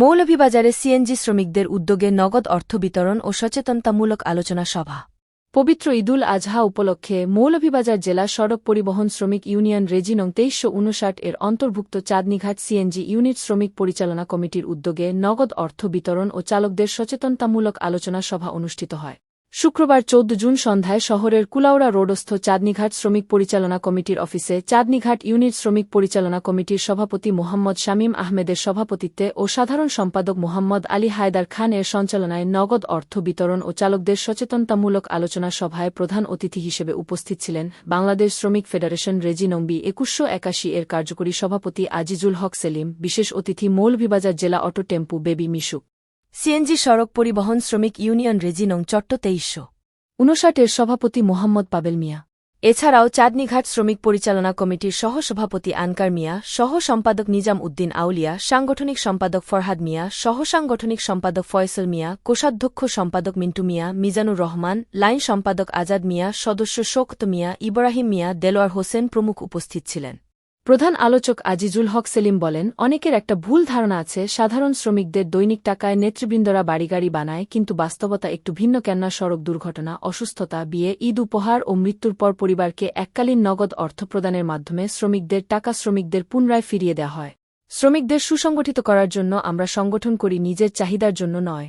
মৌলভীবাজারে CNG শ্রমিকদের উদ্যোগে নগদ অর্থ বিতরণ ও সচেতনতামূলক আলোচনা সভা। পবিত্র ঈদুল আজহা উপলক্ষে মৌলভীবাজার জেলা সড়ক পরিবহন শ্রমিক ইউনিয়ন রেজিনং তেইশশো উনষাট এর অন্তর্ভুক্ত চাঁদনীঘাট সিএনজি ইউনিট শ্রমিক পরিচালনা কমিটির উদ্যোগে নগদ অর্থ বিতরণ ও চালকদের সচেতনতামূলক আলোচনা সভা অনুষ্ঠিত হয়। শুক্রবার চৌদ্দ জুন সন্ধ্যায় শহরের কুলাউড়া রোডস্থ চাঁদনীঘাট শ্রমিক পরিচালনা কমিটির অফিসে চাঁদনীঘাট ইউনিট শ্রমিক পরিচালনা কমিটির সভাপতি মোহাম্মদ শামীম আহমেদের সভাপতিত্বে ও সাধারণ সম্পাদক মোহাম্মদ আলী হায়দার খান এর সঞ্চালনায় নগদ অর্থ বিতরণ ও চালকদের সচেতনতামূলক আলোচনা সভায় প্রধান অতিথি হিসেবে উপস্থিত ছিলেন বাংলাদেশ শ্রমিক ফেডারেশন রেজিনম্বি একুশশো একাশি এর কার্যকরী সভাপতি আজিজুল হক সেলিম, বিশেষ অতিথি মৌলভীবাজার জেলা auto tempo baby Mishuk CNG সড়ক পরিবহন শ্রমিক ইউনিয়ন রেজিনং চট্ট তেইশশো। উনষাটের সভাপতি মোহাম্মদ পাবেল মিয়া। এছাড়াও চাঁদনীঘাট শ্রমিক পরিচালনা কমিটির সহসভাপতি আনকার মিয়া সহ সম্পাদক নিজাম উদ্দিন আউলিয়া, সাংগঠনিক সম্পাদক ফরহাদ মিয়া সহ সাংগঠনিক সম্পাদক ফয়সল মিয়া, কোষাধ্যক্ষ সম্পাদক মিন্টু মিয়া, মিজানুর রহমান, লাইন সম্পাদক আজাদ মিয়া, সদস্য শোকত মিয়া, ইব্রাহিম মিয়া, দেলোয়ার হোসেন প্রমুখ উপস্থিত ছিলেন। প্রধান আলোচক আজিজুল হক সেলিম বলেন, অনেকের একটা ভুল ধারণা আছে, সাধারণ শ্রমিকদের দৈনিক টাকায় নেতৃবৃন্দরা বাড়িগাড়ি বানায়, কিন্তু বাস্তবতা একটু ভিন্ন কেননা সড়ক দুর্ঘটনা, অসুস্থতা, বিয়ে, ঈদ উপহার ও মৃত্যুর পর পরিবারকে এককালীন নগদ অর্থ প্রদানের মাধ্যমে শ্রমিকদের টাকা শ্রমিকদের পুনরায় ফিরিয়ে দেওয়া হয়। শ্রমিকদের সুসংগঠিত করার জন্য আমরা সংগঠন করি নিজের চাহিদার জন্য নয়।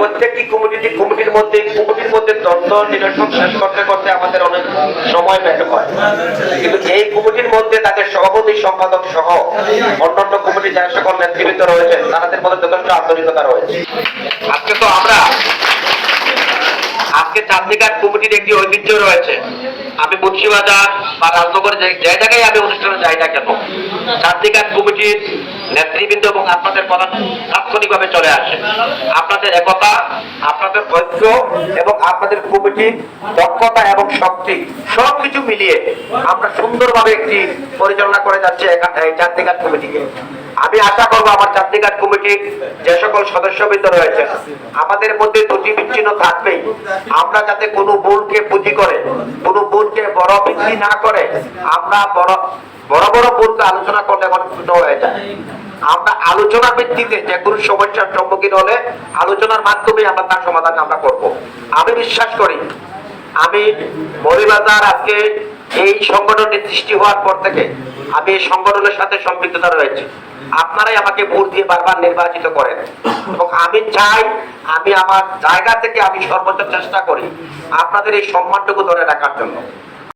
প্রত্যেকটি কমিটি কমিটির মধ্যে কমিটির মধ্যে দ্বন্দ্ব, নিরসন শেষ করতে করতে আমাদের অনেক সময় ব্যয় হয়। কিন্তু এই কমিটির মধ্যে তাদের সভাপতি, সম্পাদক সহ অন্যান্য কমিটি যারা সকল নেতৃত্ব রয়েছে তাদের মধ্যে যথেষ্ট আন্তরিকতা রয়েছে। আজকে তো আমরা, আজকে চান্দিকার কমিটির একটি ঐতিহ্য রয়েছে। আমি মুন্সিবাজার বা রাজনগর যে জায়গায় আমি অনুষ্ঠানে যাই না কেন চাঁদনিঘাট কমিটির নেতৃবৃন্দ এবং আপনাদের কথা তাৎক্ষণিকভাবে চলে আসে। আপনাদের একতা, আপনাদের ঐক্য এবং আপনাদের কমিটির দক্ষতা এবং শক্তি সব কিছু মিলিয়ে আমরা সুন্দরভাবে একটি পরিচালনা করে যাচ্ছি এই চাঁদনিঘাট কমিটিকে। আমি আশা করব আমার চাঁদনিঘাট কমিটির যে সকল সদস্যবৃন্দ রয়েছে আমাদের মধ্যে ত্রুটি বিচ্ছিন্ন থাকবেই। আমরা যাতে কোনো ভুলকে পুঁজি করে কোনো বড় না করে আমরা বড় বড় বড় ভুলকে আলোচনা করলে আমার ছোট হয়ে যায়। আমরা আলোচনা ভিত্তিতে যে কোনো সমস্যার সম্মুখীন হলে আলোচনার মাধ্যমে আমরা তার সমাধান আমরা করব। আমি বিশ্বাস করি, আমি মরিবাজার আজকে এই সংগঠনের সৃষ্টি হওয়ার পর থেকে আমি এই সংগঠনের সাথে সম্পৃক্ততা রয়েছে। আপনারাই আমাকে ভোট দিয়ে বারবার নির্বাচিত করেন। এবং আমি চাই, আমি আমার জায়গা থেকে আমি সর্বোচ্চ চেষ্টা করি আপনাদের এই সম্মানটুকু ধরে রাখার জন্য।